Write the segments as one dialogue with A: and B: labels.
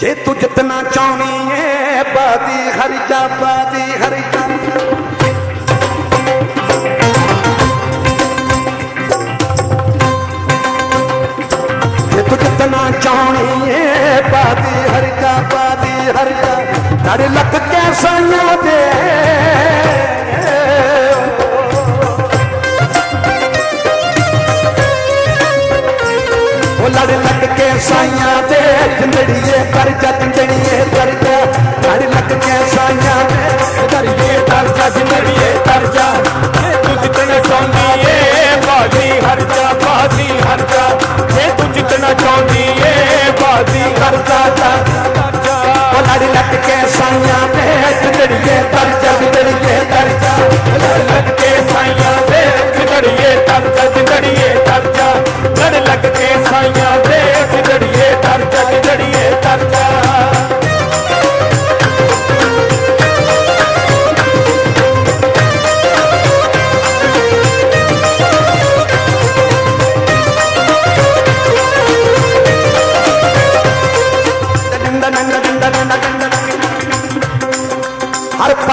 A: ਜੇ ਤੂੰ ਜਿੱਤਣਾ ਚਾਹਣੀ ਏ ਬਾਦੀ ਖਰਚਾ ਬਾਦੀ ਖਰਚਾ ਜੇ। ਤੂੰ ਜਿੱਤਣਾ ਚਾਹਣੀ ਏ ਬਾਦੀ ਹਰਜਾ ਬਾਦੀ ਹਰਜਾ ਲੜ ਲੱਕ ਕੇ ਸਾਈਆਂ ਦੇ। ਉਹ ਲੜ ਲੱਕ ਸਾਈਆਂ ਦੇ ਜਿੰਦੜੀਏ ਕਰ ਜਾ ਜਿੰਦੜੀਏ ਕਰ ਜਾ ਲੜ ਕੇ ਸਾਈਆਂ ਦੇ
B: ਕਰੀਏ ਦਰਜਾ ਜਿੰਦੜੀਏ ਦਰਜਾ। ਜੇ ਤੂੰ ਜਿੱਤਣਾ ਚਾਹੁੰਦੀ ਏ ਬਾਜ਼ੀ ਹਰ ਜਾ ਬਾਜ਼ੀ ਹਰ ਜੇ ਤੂੰ ਜਿੱਤਣਾ ਚਾਹੁੰਦੀ ਏ ਬਾਜ਼ੀ ਹਰ ਦਰਜਾ।
A: ਉਹ ਲੜ ਲੱਕ ਕੇ ਸਾਈਆਂ ਦੇ ਜਿੰਦੜੀਏ ਕਰ ਜਿੰਦੜੀਏ ਕਰ
B: ਲੜ ਲੱਗ ਕੇ ਸਾਈਆਂ ਦੇ ਜਿੰਦੜੀਏ ਦਰਜਾ ਜਿੰਦੜੀਏ।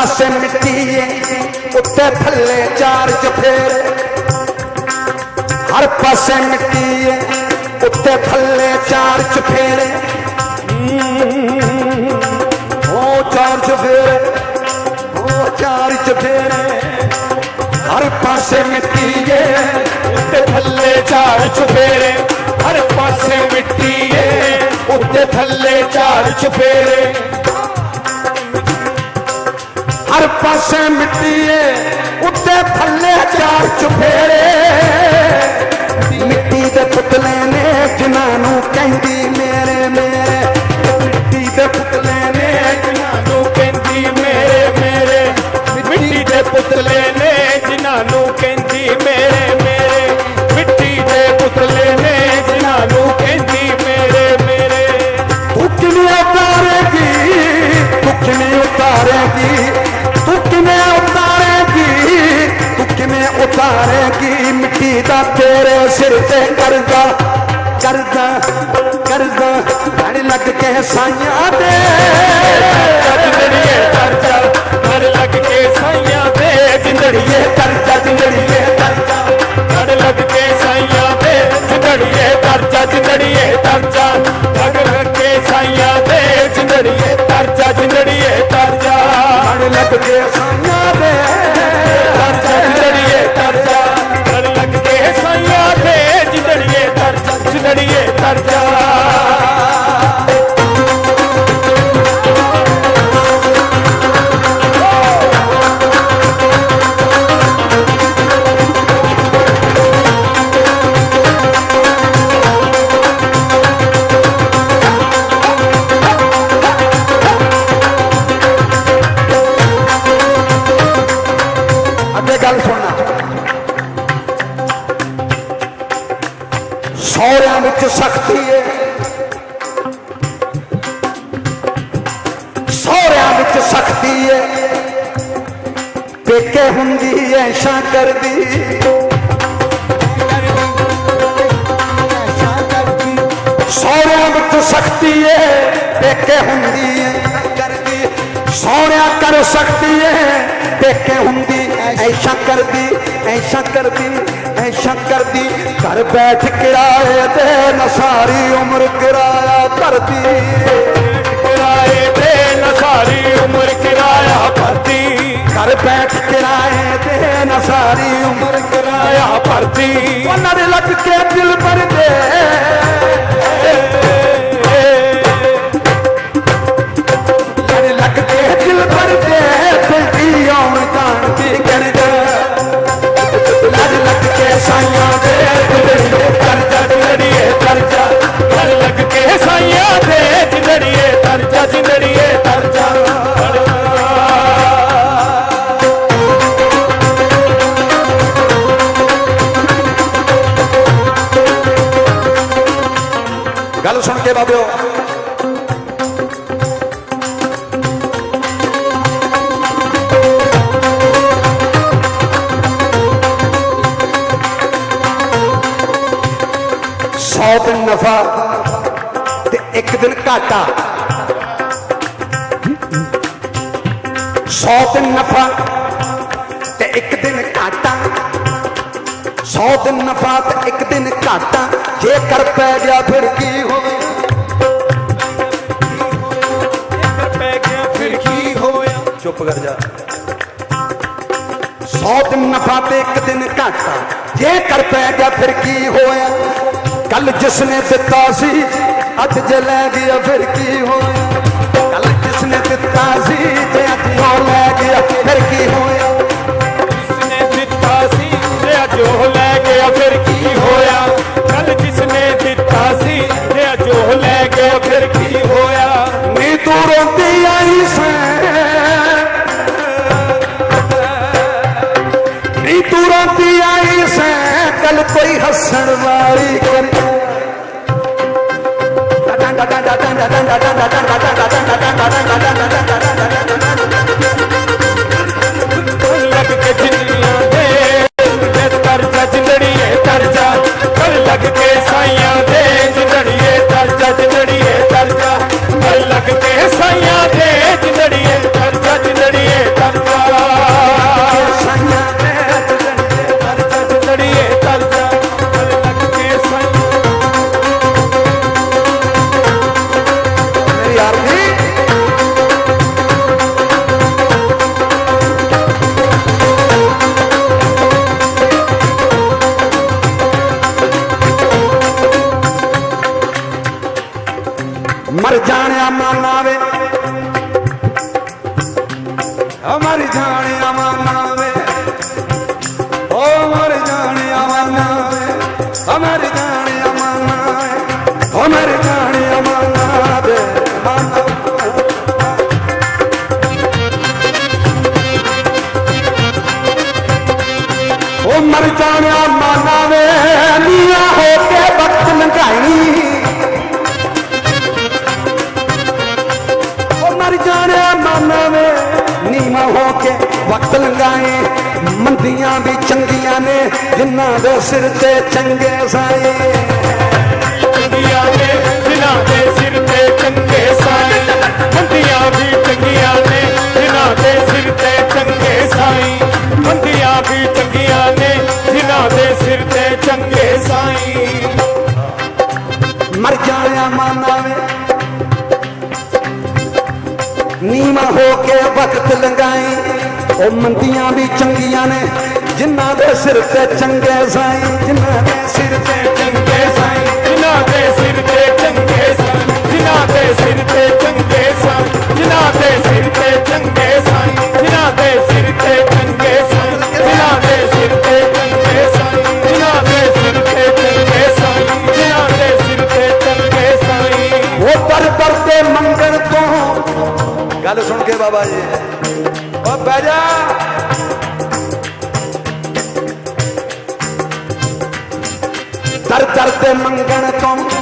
A: ਪਾਸੇ ਮਿੱਟੀ ਏ, ਉੱਤੇ ਥੱਲੇ ਚਾਰ ਚਫੇਰੇ ਹਰ ਪਾਸੇ ਮਿੱਟੀ ਏ, ਉੱਤੇ ਥੱਲੇ ਚਾਰ ਚਫੇਰੇ ਹੋ ਚਾਰ ਚਫੇਰੇ ਹੋ ਚਾਰ ਚਫੇਰੇ ਹਰ ਪਾਸੇ ਮਿੱਟੀ ਏ,
B: ਉੱਤੇ ਥੱਲੇ ਝਾੜ ਚੁਫੇਰੇ ਹਰ ਪਾਸੇ ਮਿੱਟੀ ਏ, ਉੱਤੇ ਥੱਲੇ ਚਾਰ ਚੁਫੇਰੇ
A: ਹਰ ਪਾਸੇ ਮਿੱਟੀ ਏ, ਉੱਤੇ ਥੱਲੇ ਚਾਰ ਚੁਫੇਰੇ ਮਿੱਟੀ ਦੇ ਪੁਤਲੇ ਨੇ ਜਿਨ੍ਹਾਂ ਨੂੰ ਕਹਿੰਦੀ, ਮੇਰੇ ਮੇਰੇ। ਮਿੱਟੀ ਦੇ ਪੁਤਲੇ ਨੇ
B: ਜਿਨ੍ਹਾਂ ਨੂੰ ਕਹਿੰਦੀ, ਮੇਰੇ ਮੇਰੇ। ਮਿੱਟੀ ਦੇ ਪੁਤਲੇ ਨੇ
A: ਸਿਰ ਤੇ ਕਰਦਾ ਕਰਦਾ ਕਰਦਾ ਲੜ ਲੱਗ ਕੇ ਸਾਈਆਂ ਦੇ।
B: ਜਿੰਦੜੀਏ ਦਰਜਾ ਲੜ ਲੱਗ ਕੇ ਸਾਈਆਂ ਦੇ। ਜਿੰਦੜੀਏ ਦਰਜਾ ਜਿੰਦੜੀਏ ਦਰਜਾ ਲੜ ਲੱਗ ਕੇ ਸਾਈਆਂ ਦੇ। ਜਿੰਦੜੀਏ ਦਰਜਾ ਜਿੰਦੜੀਏ ਦਰਜਾ
A: ਵਿੱਚ ਸਖਤੀ ਏ। ਸੌਰਿਆਂ ਵਿੱਚ ਸਖਤੀ ਏ। ਪੇਕੇ ਹੁੰਦੀ ਐਸ਼ਾ ਕਰਦੀ। ਸੌਰਿਆਂ ਵਿੱਚ ਸਖਤੀ ਏ, ਪੇਕੇ ਹੁੰਦੀ ਏ ਕਰਦੀ। ਸੌਰਿਆਂ ਕਰ ਸਕਦੀ ਏ, ਪੇਕੇ ਹੁੰਦੀ, ਐਸ਼ਾ ਕਰਦੀ ਐਸ਼ਾ ਕਰਦੀ ਐਸ਼ਾ ਕਰਦੀ। ਘਰ ਬੈਠ ਕਿਰਾਏ ਤੇ ਨਾ ਸਾਰੀ ਉਮਰ ਕਿਰਾਇਆ ਭਰਦੀ
B: ਕਿਰਾਏ ਤੇ ਨਾ ਸਾਰੀ ਉਮਰ ਕਿਰਾਇਆ ਭਰਦੀ
A: ਘਰ ਬੈਠ ਕਿਰਾਏ ਤੇ ਨਾ ਸਾਰੀ ਉਮਰ
B: ਕਿਰਾਇਆ ਭਰਦੀ
A: ਉਹਨਾਂ ਦੇ ਲੱਗ ਕੇ ਦਿਲ ਭਰਦੇ 100 ਦਿਨ ਨਫਾ ਤੇ ਇੱਕ ਦਿਨ ਘਾਟਾ। 100 ਦਿਨ ਨਫਾ ਤੇ ਇੱਕ ਦਿਨ ਘਾਟਾ। 100 ਦਿਨ ਨਫਾ ਤੇ ਇੱਕ ਦਿਨ ਘਾਟਾ। ਜੇ ਕਰ ਪੈ ਗਿਆ ਫਿਰ ਕੀ ਹੋਵੇ ਚੁੱਪ ਕਰ ਜਾ। 100 ਦਿਨ ਨਫਾ ਤੇ ਇੱਕ ਦਿਨ ਘਾਟਾ। ਜੇ ਕਰ ਪੈ ਗਿਆ ਫਿਰ ਕੀ ਹੋਇਆ? ਕੱਲ ਜਿਸ ਨੇ ਦਿੱਤਾ ਸੀ ਅੱਜ ਜੇ ਲੈ ਗਿਆ ਫਿਰ ਕੀ ਹੋਇਆ? ਕੱਲ ਜਿਸ ਨੇ ਦਿੱਤਾ ਸੀ ਤੇ ਅੱਜ ਉਹ ਲੈ ਗਿਆ ਫਿਰ ਕੀ ਹੋਇਆ?
B: ਜਿਸਨੇ ਦਿੱਤਾ ਸੀ ਤੇ ਅੱਜ ਉਹ ਲੈ ਗਿਆ ਫਿਰ ਕੀ ਹੋਇਆ? ਕੱਲ ਜਿਸਨੇ ਦਿੱਤਾ ਸੀ ਤੇ ਅੱਜ ਉਹ ਲੈ ਗਿਆ ਫਿਰ ਕੀ ਹੋਇਆ?
A: ਨੀ ਤੂੰ ਰੋਂਦੀ ਆਈ ਸੈਂ। ਨੀ ਤੂੰ ਰੋਂਦੀ ਆਈ ਸੈਂ। ਕੱਲ ਕੋਈ ਹੱਸਣ ਵਾਲੀ ਕਰੇ।
B: datang datang datang datang datang datang
A: datang datang
B: datang datang datang datang datang datang datang
A: ਮਰ ਜਾਣਿਆ ਮਾਨਾ ਵੇ ਮਰ ਜਾਣਿਆ ਮਾਨਾ ਵੇ ਓ ਮਰ ਜਾਣਿਆ ਮਾਨਾ ਵੇ ਮਰ ਜਾਣਿਆ ਮਾਨਾ ਵੇ ਓ ਮਰ ਜਾਣਿਆ ਮਾਨਾ ਜਿਨ੍ਹਾਂ ਦੇ ਸਿਰ ਤੇ ਚੰਗੇ ਸਾਏ।
B: ਚੰਗੀਆਂ ਨੇ ਜਿਨ੍ਹਾਂ ਦੇ ਸਿਰ ਤੇ ਚੰਗੇ ਸਾਈ ਬੰਦੀਆਂ ਵੀ ਚੰਗੀਆਂ ਨੇ ਜਿਨ੍ਹਾਂ ਦੇ ਸਿਰ ਤੇ ਚੰਗੇ ਸਾਈ ਬੰਦੀਆਂ ਵੀ ਚੰਗੀਆਂ ਨੇ ਜਿਨ੍ਹਾਂ ਦੇ ਸਿਰ ਤੇ ਚੰਗੇ ਸਾਈ
A: ਮਰ ਜਾਣਿਆ ਮਾਨਾ ਵੇ। ਨੀਵਾਂ ਹੋ ਕੇ ਵਕਤ ਲੰਘਾਈ ਉਹ ਮੰਦੀਆਂ ਵੀ ਚੰਗੀਆਂ ਨੇ ਜਿਨ੍ਹਾਂ ਦੇ ਸਿਰ ਤੇ ਚੰਗੇ ਸਾਈ, ਜਿਨ੍ਹਾਂ ਦੇ ਸਿਰ ਤੇ
B: ਚੰਗੇ ਸਾਈ, ਜਿਨ੍ਹਾਂ ਦੇ ਸਿਰ ਤੇ ਚੰਗੇ ਸਾਈ, ਜਿਨ੍ਹਾਂ ਦੇ ਸਿਰ ਤੇ ਚੰਗੇ ਸਾਈ, ਜਿਨ੍ਹਾਂ ਦੇ ਸਿਰ ਤੇ ਚੰਗੇ ਸਾਈ, ਜਿਨ੍ਹਾਂ ਦੇ ਸਿਰ ਤੇ ਚੰਗੇ ਸਾਈ, ਜਿਨ੍ਹਾਂ ਦੇ ਸਿਰ ਤੇ ਚੰਗੇ ਸਾਈ, ਜਿਨ੍ਹਾਂ ਦੇ ਸਿਰ ਤੇ ਚੰਗੇ ਸਾਈ, ਜਿਨ੍ਹਾਂ ਦੇ ਸਿਰ ਤੇ ਚੰਗੇ ਸਾਈ।
A: ਉਹ ਪਰ ਪਰ ਤੇ ਮੰਗਣ ਤੋਂ ਗੱਲ ਸੁਣ ਕੇ ਬਾਬਾ ਜੀ। ਉਹ ਬਹਿ ਜਾ। ਮੰਗਣ ਤੋਂ ਤਾਂ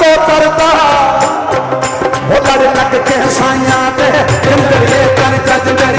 A: को करता हो लड़ लग के साइया ते जिंदगी कर जज मेरी